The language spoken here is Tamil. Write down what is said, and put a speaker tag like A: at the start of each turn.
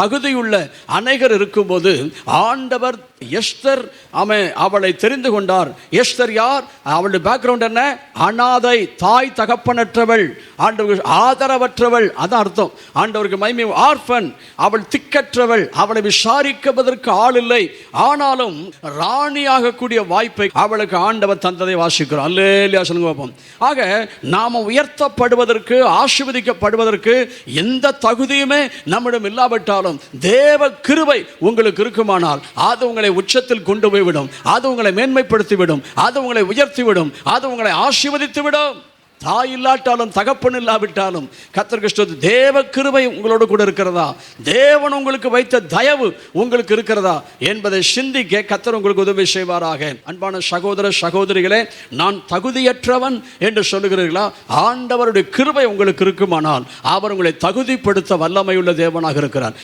A: தகுதியுள்ள அநேகர் இருக்கும்போது ஆண்டவர் எஸ்தர் அவன் அவளை தெரிந்து கொண்டார். எஸ்தர் யார்? அவளுடைய பேக்ரவுண்ட் என்ன? அனாதை தாய் தகப்பனற்றவள். ஆண்டவர் ஆதரவற்றவள். அதான் அர்த்தம். ஆண்டவருக்கு மைமி ஆர்ஃபன் அவள் திக்கற்றவள். அவளை விசாரிப்பதற்கு ஆள் இல்லை. ஆனாலும் ராணியாகக்கூடிய வாய்ப்பை அவளுக்கு ஆண்டவர் தந்ததை வாசிக்கிறோம். அல்லேலியா சொல்லுங்க பார்ப்போம். ஆக நாம உயர்த்தப்படுவதற்கு ஆசீர்வதிக்கப்படுவதற்கு எந்த தகுதியுமே நம்மிடம் இருந்தாலும் தேவ கிருபை உங்களுக்கு இருக்குமானால் அது உங்களை உச்சத்தில் கொண்டு போய்விடும். அது உங்களை மேன்மைப்படுத்திவிடும். அது உங்களை உயர்த்திவிடும். அது உங்களை ஆசீர்வதித்துவிடும். தாய் இல்லாட்டாலும் தகப்பன் இல்லாவிட்டாலும் கத்தர் கிறிஸ்து தேவ கிருபை உங்களோடு கூட இருக்கிறதா? தேவன் உங்களுக்கு வைத்த தயவு உங்களுக்கு இருக்கிறதா? என்பதை சிந்திக்க கத்தர் உங்களுக்கு உதவி செய்வாராக. அன்பான சகோதர சகோதரிகளே நான் தகுதியற்றவன் என்று சொல்லுகிறீர்களா? ஆண்டவருடைய கிருபை உங்களுக்கு இருக்குமானால் அவர் உங்களை தகுதிப்படுத்த வல்லமையுள்ள தேவனாக இருக்கிறார்.